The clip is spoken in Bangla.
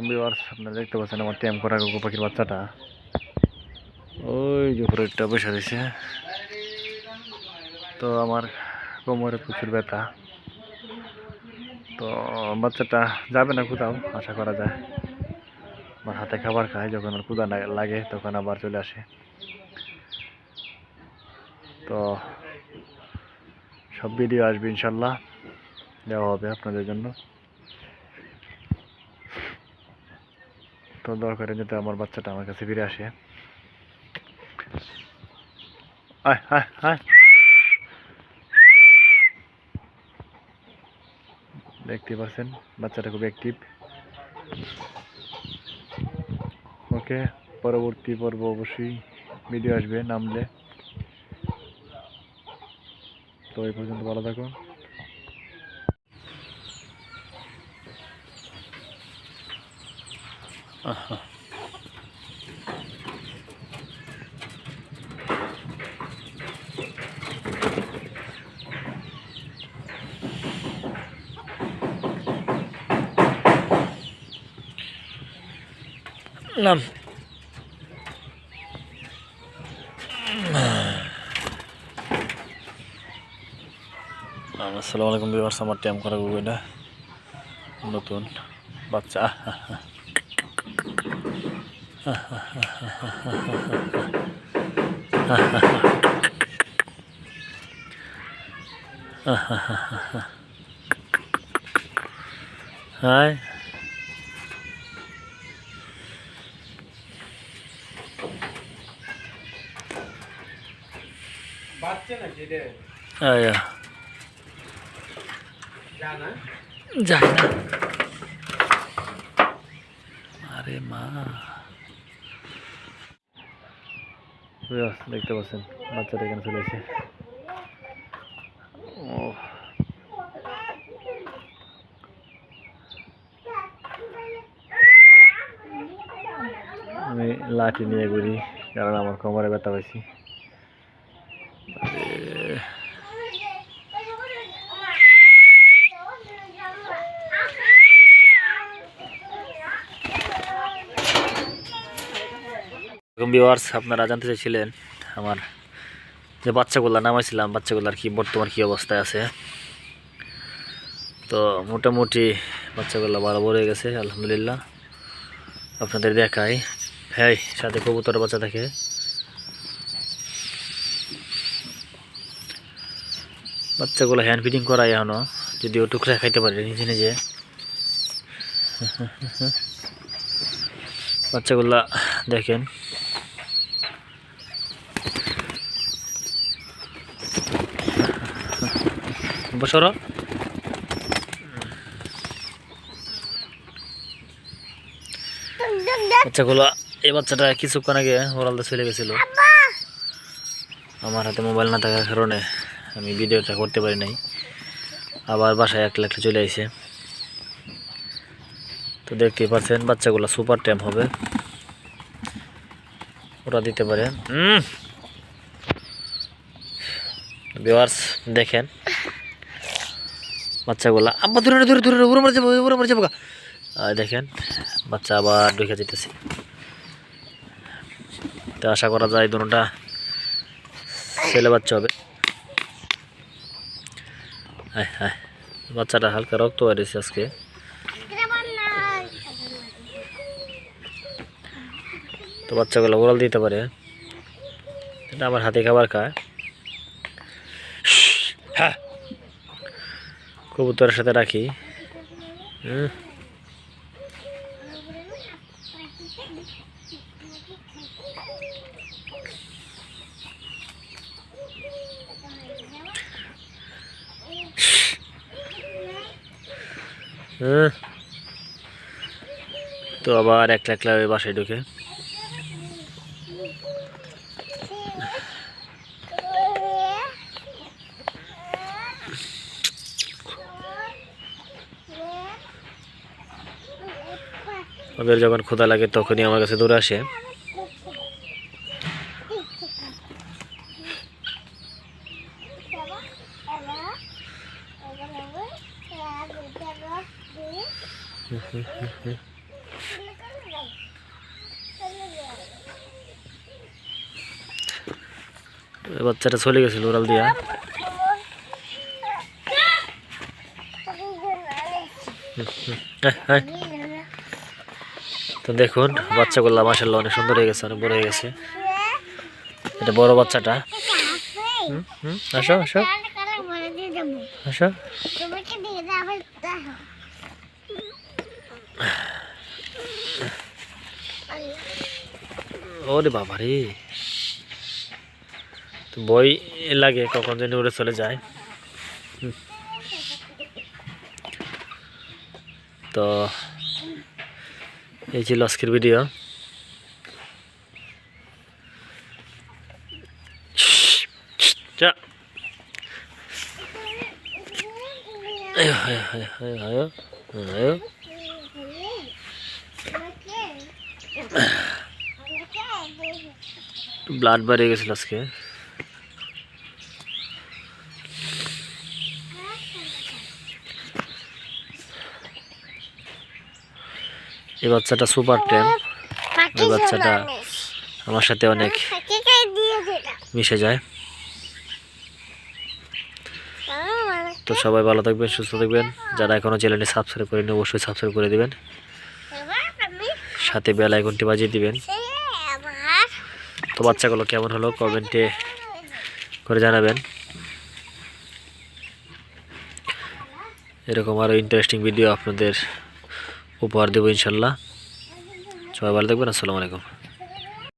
আলাইকুম ভিউয়ার্স, আপনারা দেখতে পাচ্ছেন আমার ট্যাম করা গুগু পাখির বাচ্চাটা। ওই যে উপরেরটা বসে রয়েছে। তো আমার কোমরে প্রচুর ব্যথা। তো বাচ্চাটা যাবে না কোথাও, আশা করা যায়। আমার হাতে খাবার খায়, যখন আর ক্ষুদা লাগে, তখন আবার চলে আসে। তো সব ভিডিও আসবে ইনশাল্লাহ, দেওয়া হবে আপনাদের জন্য। তো দরকারে যাতে আমার বাচ্চাটা আমার কাছে ফিরে আসে। দেখতে পাচ্ছেন, বাচ্চাটা খুব অ্যাক্টিভ ওকে, পরবর্তী পর্ব অবশ্যই ভিডিও আসবে, নামলে। তো এই পর্যন্ত ভালো থাকুন। আহা নাম আসসালামু আলাইকুম বিভার্স আমার ট্যাম করা গুগলটা নতুন বাচ্চা হাই বাচ্চা নাকি রে আয়া জানা যায় না আরে মা। দেখতে পাচ্ছেন, বাচ্চাটা এখানে চলে এসে আমি লাঠি নিয়ে ঘুরি, কারণ আমার কোমরে ব্যথা পাইছি। আরে, ভিউয়ার্স আপনারা জানতে চাইছিলেন আমার যে বাচ্চাগুলো নামাইছিলাম বাচ্চাগুলোর কি বর্তমান কি অবস্থায় আছে। তো মোটামুটি বাচ্চাগুলো বড় বড় হয়ে গেছে আলহামদুলিল্লাহ। আপনাদের দেখাই। হ্যাঁ সাথে কবুতর বাচ্চা থাকে। বাচ্চাগুলো হ্যান্ড ফিডিং করাই এখনও যদিও টুকরা খাইতে পারে নিজে নিজে। বাচ্চাগুলা দেখেন বসর বাচ্চাগুলো, এই বাচ্চাটা কিছুক্ষণ আগে ওরালদা চলে গেছিল। আমার হাতে মোবাইল না থাকার কারণে আমি ভিডিওটা করতে পারি নাই। আবার বাসায় একলা একলা চলে আইছে। তো দেখতেই পাচ্ছেন, বাচ্চাগুলো সুপার ট্যাম হবে। ওরা দিতে পারে। হুম ভিউয়ার্স দেখেন। বাচ্চাগুলা। আব্বা দূরে না, দূরে দূরে উপরে মারে যাব উপরে মারে যাব দেখেন বাচ্চা আবার ঢুকে যেতেছে। তো আশা করা যায় দুটা ছেলে বাচ্চা হবে। হ্যাঁ হ্যাঁ বাচ্চাটা হালকা রক্ত বেরিয়েছে আজকে। তো বাচ্চাগুলো ওরাল দিতে পারে। এটা আমার হাতে খাবার খায় হ্যাঁ কবুতরের সাথে রাখি হুম। হুম। তো আবার একলা একলা ওই বাসায় ঢুকে ওদের যখন ক্ষুধা লাগে তখনই আমার কাছে দৌড়ে আসে বাচ্চাটা চলে গেছিল ওরাল দিয়া হ্যাঁ হ্যাঁ তো দেখুন, বাচ্চাগুলো মাসাল্লাহ অনেক সুন্দর হয়ে গেছে, অনেক বড় হয়ে গেছে। এটা বড় বাচ্চাটা। আসো আসো। আসো। ওরে বাবা রে। তো বই লাগে কখন যেন উড়ে চলে যায়। তো এই ছিল আজকের ভিডিও যা আয়ো আয়ো আয়ো আয়ো আয়ো আয়ো। ব্লাড বেরিয়ে গেছিল আজকে এই বাচ্চাটা সুপার টেম। এই বাচ্চাটা আমার সাথে অনেক মিশে যায়। তো সবাই ভালো থাকবেন সুস্থ থাকবেন। যারা এখনও চ্যানেলটি সাবস্ক্রাইব করেনি অবশ্যই সাবস্ক্রাইব করে দিবেন। সাথে বেল আইকনটি বাজিয়ে দিবেন। তো বাচ্চাগুলো কেমন হলো কমেন্টে করে জানাবেন। এরকম আরও ইন্টারেস্টিং ভিডিও আপনাদের উপহার দেবো ইনশাল্লাহ। সবাই ভালো থাকবেন আসসালামু আলাইকুম।